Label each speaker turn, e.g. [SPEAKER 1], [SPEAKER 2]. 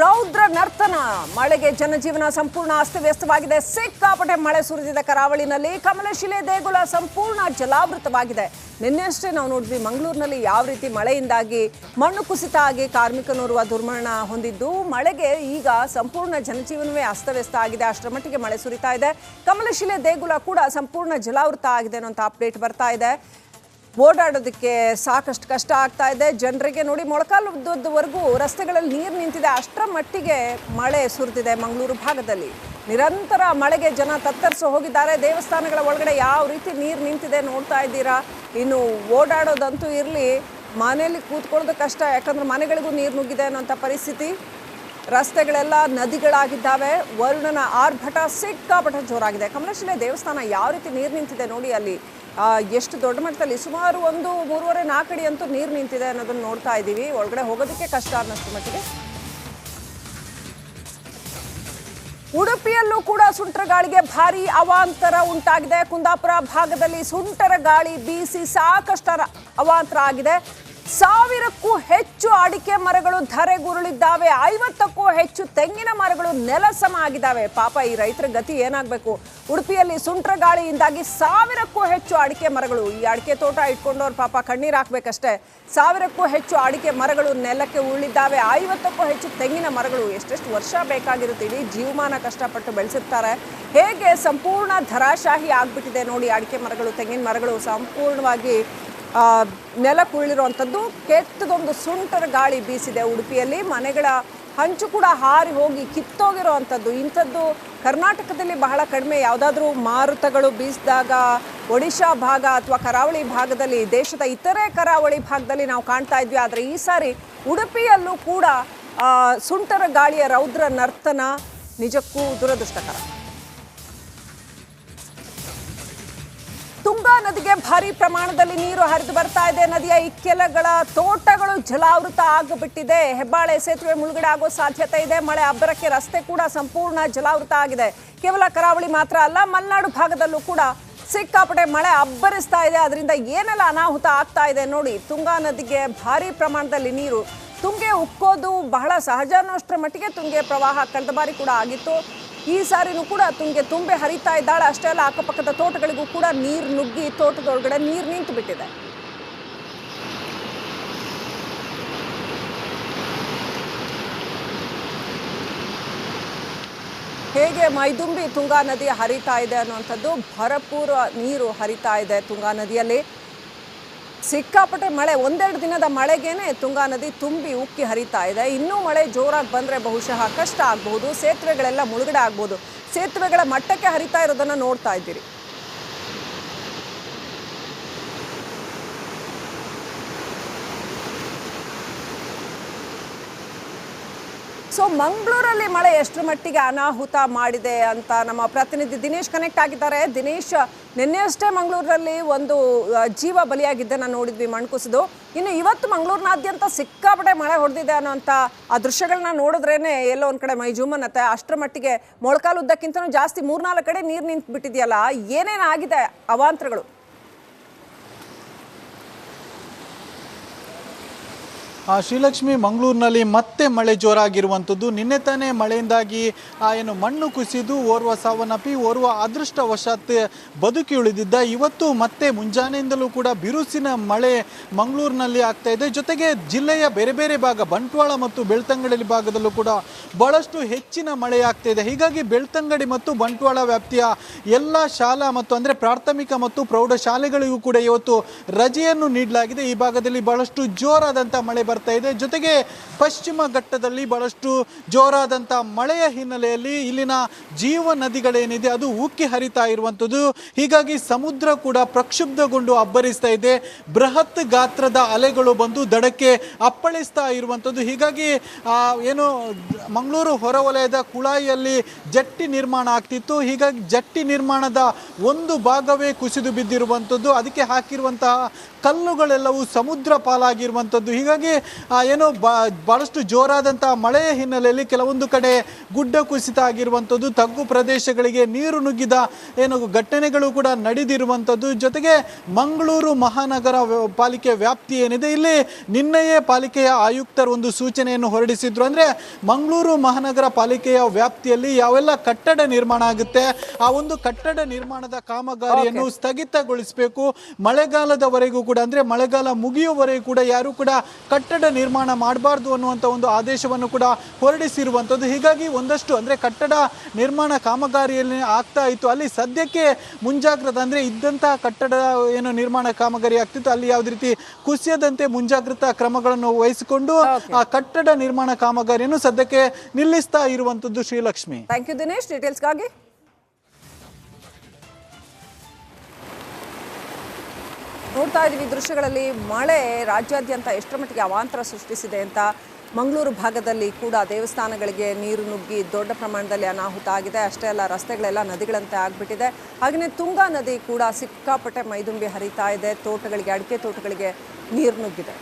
[SPEAKER 1] ರೌದ್ರ ನರ್ತನ. ಮಳೆಗೆ ಜನಜೀವನ ಸಂಪೂರ್ಣ ಅಸ್ತವ್ಯಸ್ತವಾಗಿದೆ. ಸಿಕ್ಕಾಪಟ್ಟೆ ಮಳೆ ಸುರಿದಿದೆ ಕರಾವಳಿನಲ್ಲಿ. ಕಮಲಶಿಲೆ ದೇಗುಲ ಸಂಪೂರ್ಣ ಜಲಾವೃತವಾಗಿದೆ. ನಿನ್ನೆಷ್ಟೇ ನಾವು ನೋಡಿದ್ವಿ ಮಂಗಳೂರಿನಲ್ಲಿ ಯಾವ ರೀತಿ ಮಳೆಯಿಂದಾಗಿ ಮಣ್ಣು ಕುಸಿತ ಆಗಿ ಕಾರ್ಮಿಕನೋರ್ವ ದುರ್ಮರಣ ಹೊಂದಿದ್ದು, ಮಳೆಗೆ ಈಗ ಸಂಪೂರ್ಣ ಜನಜೀವನವೇ ಅಸ್ತವ್ಯಸ್ತ ಆಗಿದೆ. ಅಷ್ಟರ ಮಟ್ಟಿಗೆ ಮಳೆ ಸುರಿತಾ ಇದೆ. ಕಮಲಶಿಲೆ ದೇಗುಲ ಕೂಡ ಸಂಪೂರ್ಣ ಜಲಾವೃತ ಆಗಿದೆ ಅನ್ನೋಂಥ ಅಪ್ಡೇಟ್ ಬರ್ತಾ ಇದೆ. ಓಡಾಡೋದಕ್ಕೆ ಸಾಕಷ್ಟು ಕಷ್ಟ ಆಗ್ತಾ ಇದೆ. ಜನರಿಗೆ ನೋಡಿ ಮೊಳಕಾಲುದ್ದವರೆಗೂ ರಸ್ತೆಗಳಲ್ಲಿ ನೀರು ನಿಂತಿದೆ. ಅಷ್ಟರ ಮಟ್ಟಿಗೆ ಮಳೆ ಸುರಿದಿದೆ ಮಂಗಳೂರು ಭಾಗದಲ್ಲಿ. ನಿರಂತರ ಮಳೆಗೆ ಜನ ತತ್ತರಿಸಿ ಹೋಗಿದ್ದಾರೆ. ದೇವಸ್ಥಾನಗಳ ಒಳಗಡೆ ಯಾವ ರೀತಿ ನೀರು ನಿಂತಿದೆ ನೋಡ್ತಾ ಇದ್ದೀರಾ? ಇನ್ನು ಓಡಾಡೋದಂತೂ ಇರಲಿ. ಮನೆಯಲ್ಲಿ ಕೂತ್ಕೊಳ್ಳೋದು ಕಷ್ಟ. ಯಾಕಂದ್ರೆ ಮನೆಗಳಿಗೂ ನೀರು ನುಗ್ಗಿದೆ ಅನ್ನೋಂಥ ಪರಿಸ್ಥಿತಿ. ರಸ್ತೆಗಳೆಲ್ಲ ನದಿಗಳಾಗಿದ್ದಾವೆ. ವರುಣನ ಆರ್ಭಟ ಸಿಕ್ಕಾಪಟ ಜೋರಾಗಿದೆ. ಕಮಲಶಿಲೆ ದೇವಸ್ಥಾನ ಯಾವ ರೀತಿ ನೀರು ನಿಂತಿದೆ ನೋಡಿ ಅಲ್ಲಿ? ಎಷ್ಟು ದೊಡ್ಡ ಮಟ್ಟದಲ್ಲಿ, ಸುಮಾರು ಒಂದು ಮೂರುವರೆ ನಾಲ್ಕು ಅಂತೂ ನೀರು ನಿಂತಿದೆ ಅನ್ನೋದನ್ನು ನೋಡ್ತಾ ಇದ್ದೀವಿ. ಒಳಗಡೆ ಹೋಗೋದಕ್ಕೆ ಕಷ್ಟ ಅನ್ನೋಷ್ಟು ಮಟ್ಟಿಗೆ. ಉಡುಪಿಯಲ್ಲೂ ಕೂಡ ಸುಂಟರ ಗಾಳಿಗೆ ಭಾರಿ ಅವಾಂತರ ಉಂಟಾಗಿದೆ. ಕುಂದಾಪುರ ಭಾಗದಲ್ಲಿ ಸುಂಟರ ಗಾಳಿ ಬೀಸಿ ಸಾಕಷ್ಟು ಅವಾಂತರ ಆಗಿದೆ. ಸಾವಿರಕ್ಕೂ ಹೆಚ್ಚು ಅಡಿಕೆ ಮರಗಳು ಧರೆಗುರುಳಿದ್ದಾವೆ. ಐವತ್ತಕ್ಕೂ ಹೆಚ್ಚು ತೆಂಗಿನ ಮರಗಳು ನೆಲಸಮ ಆಗಿದ್ದಾವೆ. ಪಾಪ ಈ ರೈತರ ಗತಿ ಏನಾಗಬೇಕು? ಉಡುಪಿಯಲ್ಲಿ ಸುಂಟ್ರ ಗಾಳಿಯಿಂದಾಗಿ ಸಾವಿರಕ್ಕೂ ಹೆಚ್ಚು ಅಡಿಕೆ ಮರಗಳು. ಈ ಅಡಿಕೆ ತೋಟ ಇಟ್ಕೊಂಡವ್ರು ಪಾಪ ಕಣ್ಣೀರು ಹಾಕ್ಬೇಕಷ್ಟೇ. ಸಾವಿರಕ್ಕೂ ಹೆಚ್ಚು ಅಡಿಕೆ ಮರಗಳು ನೆಲಕ್ಕೆ ಉರುಳಿದ್ದಾವೆ. ಐವತ್ತಕ್ಕೂ ಹೆಚ್ಚು ತೆಂಗಿನ ಮರಗಳು. ಎಷ್ಟೆಷ್ಟು ವರ್ಷ ಬೇಕಾಗಿರುತ್ತೆ? ಇಡೀ ಜೀವಮಾನ ಕಷ್ಟಪಟ್ಟು ಬೆಳೆಸಿರ್ತಾರೆ. ಹೇಗೆ ಸಂಪೂರ್ಣ ಧರಾಶಾಹಿ ಆಗಿಬಿಟ್ಟಿದೆ ನೋಡಿ ಅಡಿಕೆ ಮರಗಳು, ತೆಂಗಿನ ಮರಗಳು. ಸಂಪೂರ್ಣವಾಗಿ ಆ, ಕುಳಿರುವಂಥದ್ದು ಕೆಟ್ಟದೊಂದು ಸುಂಟರ ಗಾಳಿ ಬೀಸಿದೆ ಉಡುಪಿಯಲ್ಲಿ. ಮನೆಗಳ ಹಂಚು ಕೂಡ ಹಾರಿ ಹೋಗಿ ಕಿತ್ತೋಗಿರುವಂಥದ್ದು. ಇಂಥದ್ದು ಕರ್ನಾಟಕದಲ್ಲಿ ಬಹಳ ಕಡಿಮೆ. ಯಾವುದಾದ್ರೂ ಮಾರುತಗಳು ಬೀಸಿದಾಗ ಒಡಿಶಾ ಭಾಗ ಅಥವಾ ಕರಾವಳಿ ಭಾಗದಲ್ಲಿ ದೇಶದ ಇತರೆ ಕರಾವಳಿ ಭಾಗದಲ್ಲಿ ನಾವು ಕಾಣ್ತಾ ಇದ್ವಿ. ಆದರೆ ಈ ಸಾರಿ ಉಡುಪಿಯಲ್ಲೂ ಕೂಡ ಸುಂಟರ ಗಾಳಿಯ ರೌದ್ರ ನರ್ತನ ನಿಜಕ್ಕೂ ದುರದೃಷ್ಟಕರ. ನದಿಗೆ ಭಾರಿ ಪ್ರಮಾಣದಲ್ಲಿ ನೀರು ಹರಿದು ಬರ್ತಾ ಇದೆ. ನದಿಯ ಇಕ್ಕೆಲಗಳ ತೋಟಗಳು ಜಲಾವೃತ ಆಗಿಬಿಟ್ಟಿದೆ. ಹೆಬ್ಬಾಳೆ ಸೇತುವೆ ಮುಳುಗಡೆ ಆಗೋ ಸಾಧ್ಯತೆ ಇದೆ. ಮಳೆ ಅಬ್ಬರಕ್ಕೆ ರಸ್ತೆ ಕೂಡ ಸಂಪೂರ್ಣ ಜಲಾವೃತ ಆಗಿದೆ. ಕೇವಲ ಕರಾವಳಿ ಮಾತ್ರ ಅಲ್ಲ, ಮಲೆನಾಡು ಭಾಗದಲ್ಲೂ ಕೂಡ ಸಿಕ್ಕಾಪಟ್ಟೆ ಮಳೆ ಅಬ್ಬರಿಸ್ತಾ ಇದೆ. ಅದರಿಂದ ಏನೆಲ್ಲ ಅನಾಹುತ ಆಗ್ತಾ ಇದೆ ನೋಡಿ, ತುಂಗಾ ನದಿಗೆ ಭಾರಿ ಪ್ರಮಾಣದಲ್ಲಿ ನೀರು. ತುಂಗೆ ಉಕ್ಕೋದು ಬಹಳ ಸಹಜ ಅನ್ನೋಷ್ಟರ ಮಟ್ಟಿಗೆ ತುಂಗೆ ಪ್ರವಾಹ ಕಳೆದ ಬಾರಿ ಕೂಡ ಆಗಿತ್ತು. ಈ ಸಾರಿನೂ ಕೂಡ ತುಂಗೆ ತುಂಬೆ ಹರಿತಾ ಇದ್ದಾಳೆ. ಅಷ್ಟೇ ಅಲ್ಲ ಅಕ್ಕಪಕ್ಕದ ತೋಟಗಳಿಗೂ ಕೂಡ ನೀರು ನುಗ್ಗಿ ತೋಟದೊಳಗಡೆ ನೀರು ನಿಂತು ಬಿಟ್ಟಿದೆ ಹೇಗೆ ಮೈದುಂಬಿ ತುಂಗಾ ನದಿ ಹರಿತಾ ಇದೆ ಅನ್ನುವಂಥದ್ದು ಭರಪೂರ ನೀರು ಹರಿತಾ ಇದೆ ತುಂಗಾ ನದಿಯಲ್ಲಿ. ಸಿಕ್ಕಾಪಟ್ಟೆ ಮಳೆ, ಒಂದೆರಡು ದಿನದ ಮಳೆಗೇನೆ ತುಂಗಾ ನದಿ ತುಂಬಿ ಉಕ್ಕಿ ಹರಿತಾ ಇದೆ. ಇನ್ನೂ ಮಳೆ ಜೋರಾಗಿ ಬಂದರೆ ಬಹುಶಃ ಕಷ್ಟ ಆಗಬಹುದು, ಸೇತುವೆಗಳೆಲ್ಲ ಮುಳುಗಡೆ ಆಗ್ಬೋದು ಸೇತುವೆಗಳ ಮಟ್ಟಕ್ಕೆ ಹರಿತಾ ಇರೋದನ್ನು ನೋಡ್ತಾ ಇದ್ದೀರಿ. ಸೊ ಮಂಗಳೂರಲ್ಲಿ ಮಳೆ ಎಷ್ಟರ ಮಟ್ಟಿಗೆ ಅನಾಹುತ ಮಾಡಿದೆ ಅಂತ ನಮ್ಮ ಪ್ರತಿನಿಧಿ ದಿನೇಶ್ ಕನೆಕ್ಟ್ ಆಗಿದ್ದಾರೆ. ದಿನೇಶ್, ನಿನ್ನೆಯಷ್ಟೇ ಮಂಗಳೂರಲ್ಲಿ ಒಂದು ಜೀವ ಬಲಿಯಾಗಿದ್ದನ್ನು ನೋಡಿದ್ವಿ ಮಣ್ಕುಸಿದು. ಇನ್ನು ಇವತ್ತು ಮಂಗಳೂರಿನಾದ್ಯಂತ ಸಿಕ್ಕಾಪಟ್ಟೆ ಮಳೆ ಹೊಡೆದಿದೆ ಅನ್ನೋಂಥ ಆ ದೃಶ್ಯಗಳನ್ನ ನೋಡಿದ್ರೇನೆ ಎಲ್ಲೋ ಒಂದು ಕಡೆ ಮೈ ಅಷ್ಟರ ಮಟ್ಟಿಗೆ ಮೊಳಕಾಲುದ್ದಕ್ಕಿಂತನೂ ಜಾಸ್ತಿ ಮೂರ್ನಾಲ್ಕು ಕಡೆ ನೀರು ನಿಂತು ಬಿಟ್ಟಿದೆಯಲ್ಲ ಏನೇನಾಗಿದೆ ಅವಾಂತರಗಳು?
[SPEAKER 2] ಶ್ರೀಲಕ್ಷ್ಮಿ ಮಂಗಳೂರಿನಲ್ಲಿ ಮತ್ತೆ ಮಳೆ ಜೋರಾಗಿರುವಂಥದ್ದು. ನಿನ್ನೆ ತಾನೇ ಮಳೆಯಿಂದಾಗಿ ಏನು ಮಣ್ಣು ಕುಸಿದು, ಓರ್ವ ಸಾವನ್ನಪ್ಪಿ, ಓರ್ವ ಅದೃಷ್ಟವಶಾತ್ ಬದುಕಿ ಉಳಿದಿದ್ದ. ಇವತ್ತು ಮತ್ತೆ ಮುಂಜಾನೆಯಿಂದಲೂ ಕೂಡ ಬಿರುಸಿನ ಮಳೆ ಮಂಗಳೂರಿನಲ್ಲಿ ಆಗ್ತಾ ಇದೆ. ಜೊತೆಗೆ ಜಿಲ್ಲೆಯ ಬೇರೆ ಬೇರೆ ಭಾಗ, ಬಂಟ್ವಾಳ ಮತ್ತು ಬೆಳ್ತಂಗಡಿ ಭಾಗದಲ್ಲೂ ಕೂಡ ಬಹಳಷ್ಟು ಹೆಚ್ಚಿನ ಮಳೆ ಆಗ್ತಾ ಇದೆ. ಹೀಗಾಗಿ ಬೆಳ್ತಂಗಡಿ ಮತ್ತು ಬಂಟ್ವಾಳ ವ್ಯಾಪ್ತಿಯ ಎಲ್ಲ ಶಾಲಾ ಮತ್ತು ಅಂದರೆ ಪ್ರಾಥಮಿಕ ಮತ್ತು ಪ್ರೌಢಶಾಲೆಗಳಿಗೂ ಕೂಡ ಇವತ್ತು ರಜೆಯನ್ನು ನೀಡಲಾಗಿದೆ. ಈ ಭಾಗದಲ್ಲಿ ಬಹಳಷ್ಟು ಜೋರಾದಂಥ ಮಳೆ ಬರ್ತಾ ಇದೆ. ಜೊತೆಗೆ ಪಶ್ಚಿಮ ಘಟ್ಟದಲ್ಲಿ ಬಹಳಷ್ಟು ಜೋರಾದಂಥ ಮಳೆಯ ಹಿನ್ನೆಲೆಯಲ್ಲಿ ಇಲ್ಲಿನ ಜೀವ ನದಿಗಳೇನಿದೆ ಅದು ಉಕ್ಕಿ ಹರಿತಾ ಇರುವಂಥದ್ದು ಹೀಗಾಗಿ ಸಮುದ್ರ ಕೂಡ ಪ್ರಕ್ಷುಬ್ಧಗೊಂಡು ಅಬ್ಬರಿಸ್ತಾ ಇದೆ. ಬೃಹತ್ ಗಾತ್ರದ ಅಲೆಗಳು ಬಂದು ದಡಕ್ಕೆ ಅಪ್ಪಳಿಸ್ತಾ ಇರುವಂಥದ್ದು ಹೀಗಾಗಿ ಏನು ಮಂಗಳೂರು ಹೊರವಲಯದ ಕುಳಾಯಿಯಲ್ಲಿ ಜಟ್ಟಿ ನಿರ್ಮಾಣ ಆಗ್ತಿತ್ತು. ಹೀಗಾಗಿ ಜಟ್ಟಿ ನಿರ್ಮಾಣದ ಒಂದು ಭಾಗವೇ ಕುಸಿದು ಬಿದ್ದಿರುವಂಥದ್ದು ಅದಕ್ಕೆ ಹಾಕಿರುವಂತಹ ಕಲ್ಲುಗಳೆಲ್ಲವೂ ಸಮುದ್ರ ಪಾಲಾಗಿರುವಂಥದ್ದು ಹೀಗಾಗಿ ಏನು ಬಹಳಷ್ಟು ಜೋರಾದಂತಹ ಮಳೆಯ ಹಿನ್ನೆಲೆಯಲ್ಲಿ ಕೆಲವೊಂದು ಕಡೆ ಗುಡ್ಡ ಕುಸಿತ ಆಗಿರುವಂಥದ್ದು ತಗ್ಗು ಪ್ರದೇಶಗಳಿಗೆ ನೀರು ನುಗ್ಗಿದ ಏನು ಘಟನೆಗಳು ಕೂಡ ನಡೆದಿರುವಂಥದ್ದು. ಜೊತೆಗೆ ಮಂಗಳೂರು ಮಹಾನಗರ ಪಾಲಿಕೆ ವ್ಯಾಪ್ತಿ ಏನಿದೆ? ಇಲ್ಲಿ ನಿನ್ನೆಯೇ ಪಾಲಿಕೆಯ ಆಯುಕ್ತರು ಒಂದು ಸೂಚನೆಯನ್ನು ಹೊರಡಿಸಿದ್ರು. ಅಂದ್ರೆ ಮಂಗಳೂರು ಮಹಾನಗರ ಪಾಲಿಕೆಯ ವ್ಯಾಪ್ತಿಯಲ್ಲಿ ಯಾವೆಲ್ಲ ಕಟ್ಟಡ ನಿರ್ಮಾಣ ಆಗುತ್ತೆ? ಆ ಒಂದು ಕಟ್ಟಡ ನಿರ್ಮಾಣದ ಕಾಮಗಾರಿಯನ್ನು ಸ್ಥಗಿತಗೊಳಿಸಬೇಕು. ಮಳೆಗಾಲದವರೆಗೂ ಕೂಡ ಅಂದ್ರೆ ಮಳೆಗಾಲ ಮುಗಿಯುವವರೆಗೂ ಕೂಡ ಯಾರು ಕೂಡ ಕಟ್ಟಡ ನಿರ್ಮಾಣ ಮಾಡಬಾರ್ದು ಅನ್ನುವಂಥ ಒಂದು ಆದೇಶವನ್ನು ಕೂಡ ಹೊರಡಿಸಿರುವಂಥದ್ದು ಹೀಗಾಗಿ ಒಂದಷ್ಟು ಅಂದ್ರೆ ಕಟ್ಟಡ ನಿರ್ಮಾಣ ಕಾಮಗಾರಿಯಲ್ಲಿ ಆಗ್ತಾ ಇತ್ತು. ಅಲ್ಲಿ ಸದ್ಯಕ್ಕೆ ಮುಂಜಾಗ್ರತೆ ಅಂದ್ರೆ ಇದ್ದಂತಹ ಕಟ್ಟಡ ಏನು ನಿರ್ಮಾಣ ಕಾಮಗಾರಿ ಆಗ್ತಿತ್ತು. ಅಲ್ಲಿ ಯಾವುದೇ ರೀತಿ ಕುಸಿಯದಂತೆ ಮುಂಜಾಗ್ರತಾ ಕ್ರಮಗಳನ್ನು ವಹಿಸಿಕೊಂಡು ಆ ಕಟ್ಟಡ ನಿರ್ಮಾಣ ಕಾಮಗಾರಿಯನ್ನು ಸದ್ಯಕ್ಕೆ ನಿಲ್ಲಿಸ್ತಾ ಇರುವಂಥದ್ದು ಶ್ರೀಲಕ್ಷ್ಮಿ.
[SPEAKER 1] ಥ್ಯಾಂಕ್ ಯು ದಿನೇಶ್ ಡೀಟೇಲ್ಸ್ಗಾಗಿ ನೋಡ್ತಾ ಇದ್ದೀವಿ ದೃಶ್ಯಗಳಲ್ಲಿ ಮಳೆ ರಾಜ್ಯಾದ್ಯಂತ ಎಷ್ಟರ ಮಟ್ಟಿಗೆ ಅವಾಂತರ ಸೃಷ್ಟಿಸಿದೆ ಅಂತ. ಮಂಗಳೂರು ಭಾಗದಲ್ಲಿ ಕೂಡ ದೇವಸ್ಥಾನಗಳಿಗೆ ನೀರು ನುಗ್ಗಿ ದೊಡ್ಡ ಪ್ರಮಾಣದಲ್ಲಿ ಅನಾಹುತ ಆಗಿದೆ. ಅಷ್ಟೇ ಅಲ್ಲ, ರಸ್ತೆಗಳೆಲ್ಲ ನದಿಗಳಂತೆ ಆಗಿಬಿಟ್ಟಿದೆ. ಹಾಗೆಯೇ ತುಂಗಾ ನದಿ ಕೂಡ ಸಿಕ್ಕಾಪಟ್ಟೆ ಮೈದುಂಬಿ ಹರಿತಾ ಇದೆ. ತೋಟಗಳಿಗೆ, ಅಡಿಕೆ ತೋಟಗಳಿಗೆ ನೀರು ನುಗ್ಗಿದೆ.